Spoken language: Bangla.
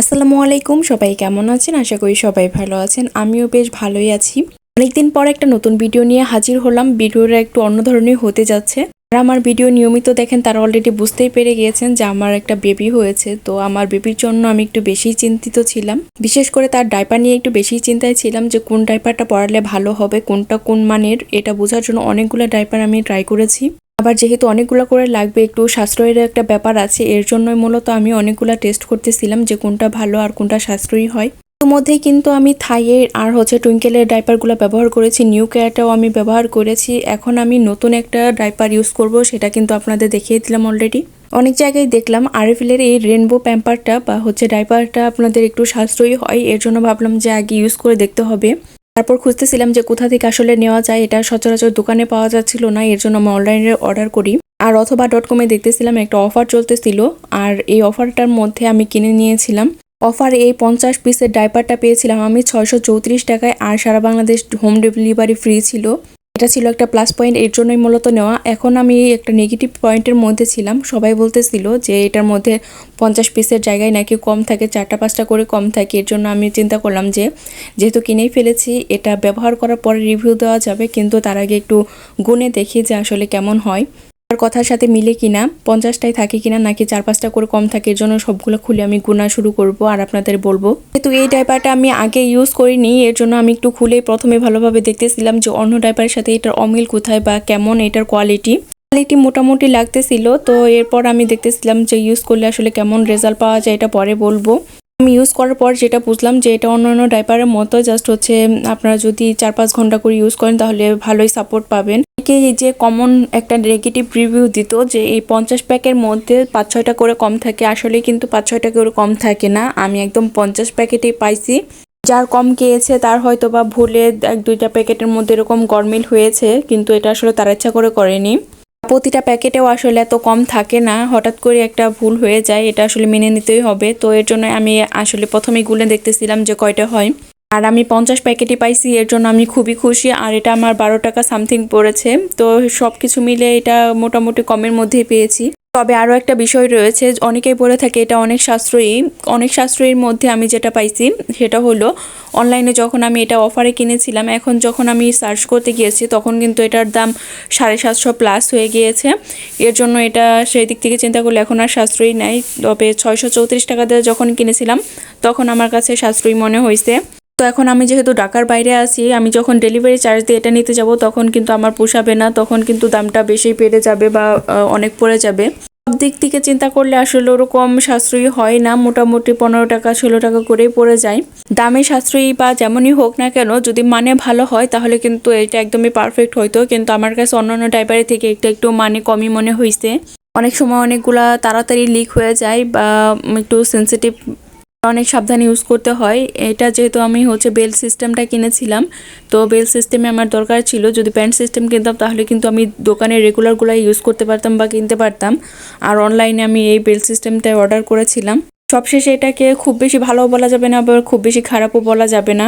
আসসালামু আলাইকুম, সবাই কেমন আছেন? আশা করি সবাই ভালো আছেন। আমিও বেশ ভালোই আছি। অনেকদিন পর একটা নতুন ভিডিও নিয়ে হাজির হলাম। ভিডিওটা একটু অন্য ধরনের হতে যাচ্ছে। যারা আমার ভিডিও নিয়মিত দেখেন, তারা অলরেডি বুঝতেই পেরে গিয়েছেন যে আমার একটা বেবি হয়েছে। তো আমার বেবির জন্য আমি একটু বেশি চিন্তিত ছিলাম। বিশেষ করে তার ডাইপার নিয়ে একটু বেশি চিন্তায় ছিলাম যে কোন ডাইপারটা পরালে ভালো হবে, কোনটা কোন মানের, এটা বোঝার জন্য অনেকগুলো ডাইপার আমি ট্রাই করেছি। আবার যেহেতু অনেকগুলো করে লাগবে, একটু সাশ্রয়ের একটা ব্যাপার আছে, এর জন্যই মূলত আমি অনেকগুলো টেস্ট করতেছিলাম যে কোনটা ভালো আর কোনটা সাশ্রয়ী হয়। এর মধ্যেই কিন্তু আমি থাইয়ের আর হচ্ছে টুইঙ্কেলের ডাইপারগুলো ব্যবহার করেছি, নিউ কেয়ারটাও আমি ব্যবহার করেছি। এখন আমি নতুন একটা ডাইপার ইউজ করব, সেটা কিন্তু আপনাদের দেখিয়ে দিলাম অলরেডি অনেক জায়গায় দেখলাম আরএফএলের এই রেনবো প্যাম্পারটা বা হচ্ছে ডাইপারটা আপনাদের একটু সাশ্রয়ী হয়, এর জন্য ভাবলাম যে আগে ইউজ করে দেখতে হবে। তারপর খুঁজতেছিলাম যে কোথা থেকে আসলে নেওয়া যায়, এটা সচরাচর দোকানে পাওয়া যাচ্ছিল না, এর জন্য আমি অনলাইনে অর্ডার করি। আর অথবা ডট কমে দেখতেছিলাম একটা অফার চলতেছিল, আর এই অফারটার মধ্যে আমি কিনে নিয়েছিলাম। অফার এই পঞ্চাশ পিসের ডাইপারটা পেয়েছিলাম। আমি ছয়শো চৌত্রিশ টাকায়, আর সারা বাংলাদেশ হোম ডেলিভারি ফ্রি ছিল। এটা ছিল একটা প্লাস পয়েন্ট এর জন্যই মূলত নেওয়া। এখন আমি একটা নেগেটিভ পয়েন্টের মধ্যে ছিলাম। সবাই বলতেছিল যে এটার মধ্যে পঞ্চাশ পিসের জায়গায় নাকি কম থাকে, চারটা পাঁচটা করে কম থাকে। এর জন্য আমি চিন্তা করলাম যে, যেহেতু কিনেই ফেলেছি, এটা ব্যবহার করার পরে রিভিউ দেওয়া যাবে। কিন্তু তার আগে একটু গুনে দেখি যে আসলে কেমন হয়। কথার সাথে মিলে কিনা, পঞ্চাশটাই থাকে কিনা নাকি চার পাঁচটা করে কম থাকে, এর জন্য সবগুলো খুলে আমি গুনা শুরু করব আর আপনাদের বলব। যেহেতু এই ডাইপারটা আমি আগে ইউজ করিনি, এর জন্য আমি একটু খুলে প্রথমে ভালোভাবে দেখতেছিলাম যে অন্য ডাইপারের সাথে এটার অমিল কোথায় বা কেমন এটার কোয়ালিটি কোয়ালিটি মোটামুটি লাগতেছিল, তো এরপর আমি দেখতেছিলাম যে ইউজ করলে আসলে কেমন রেজাল্ট পাওয়া যায়, এটা পরে বলব। আমি ইউজ করার পর যেটা বুঝলাম যে এটা অন্যান্য ডাইপারের মতো জাস্ট হচ্ছে, আপনারা যদি চার পাঁচ ঘণ্টা করে ইউজ করেন তাহলে ভালোই সাপোর্ট পাবেন। এই যে কমন একটা নেগেটিভ রিভিউ দিত যে এই পঞ্চাশ প্যাকের মধ্যে পাঁচ ছয়টা করে কম থাকে, আসলে কিন্তু পাঁচ ছয়টা করে কম থাকে না। আমি একদম পঞ্চাশ প্যাকেটেই পাইছি। যার কম খেয়েছে তার হয়তো বা ভুলে এক দুইটা প্যাকেটের মধ্যে এরকম গরমিল হয়েছে, কিন্তু এটা আসলে তার ইচ্ছা করে করেনি। প্রতিটা প্যাকেটেও আসলে এত কম থাকে না। হঠাৎ করে একটা ভুল হয়ে যায়, এটা আসলে মেনে নিতেই হবে। তো এর জন্য আমি আসলে প্রথমেই গুলে দেখতেছিলাম যে কয়টা হয়। আর আমি পঞ্চাশ প্যাকেটই পাইছি, এর জন্য আমি খুবই খুশি। আর এটা আমার বারো টাকা সামথিং পড়েছে। তো সব কিছু মিলে এটা মোটামুটি কমের মধ্যেই পেয়েছি। তবে আরও একটা বিষয় রয়েছে, অনেকেই বলে থাকে এটা অনেক সাশ্রয়ী। অনেক সাশ্রয়ীর মধ্যে আমি যেটা পাইছি সেটা হলো অনলাইনে যখন আমি এটা অফারে কিনেছিলাম, এখন যখন আমি সার্চ করতে গিয়েছি, তখন কিন্তু এটার দাম সাড়ে সাতশো প্লাস হয়ে গিয়েছে। এর জন্য এটা সেই দিক থেকে চিন্তা করলে এখন আর সাশ্রয়ী নাই। তবে ছয়শো চৌত্রিশ টাকা দিয়ে যখন কিনেছিলাম, তখন আমার কাছে সাশ্রয়ী মনে হয়েছে এখন আমি যেহেতু ঢাকার বাইরে আছি, আমি যখন ডেলিভারি চার্জ দিয়ে এটা নিতে যাব, তখন কিন্তু আমার পোষাবে না, তখন কিন্তু দামটা বেশি বেড়ে যাবে বা অনেক পড়ে যাবে। সব দিক থেকে চিন্তা করলে আসলে ওরকম সাশ্রয়ী হয় না, মোটামুটি পনেরো টাকা, ষোলো টাকা করেই পড়ে যায়। দামে সাশ্রয়ী বা যেমনই হোক না কেন, যদি মানে ভালো হয়, তাহলে কিন্তু এটা একদমই পারফেক্ট হইতো কিন্তু আমার কাছে অন্যান্য ড্রাইভারের থেকে একটু একটু মানে কমই মনে হয়েছে অনেক সময় অনেকগুলা তাড়াতাড়ি লিক হয়ে যায় বা একটু সেন্সিটিভ অনেক সাবধানে ইউজ করতে হয়। এটা যেহেতু আমি হচ্ছে বেল সিস্টেমটা কিনেছিলাম, তো বেল সিস্টেমে আমার দরকার ছিল। যদি প্যান্ট সিস্টেম কিনতাম, তাহলে কিন্তু আমি দোকানে রেগুলারগুলাই ইউজ করতে পারতাম বা কিনতে পারতাম। আর অনলাইনে আমি এই বেল সিস্টেমটাই অর্ডার করেছিলাম। সবশেষে এটাকে খুব বেশি ভালো বলা যাবে না, আবার খুব বেশি খারাপও বলা যাবে না।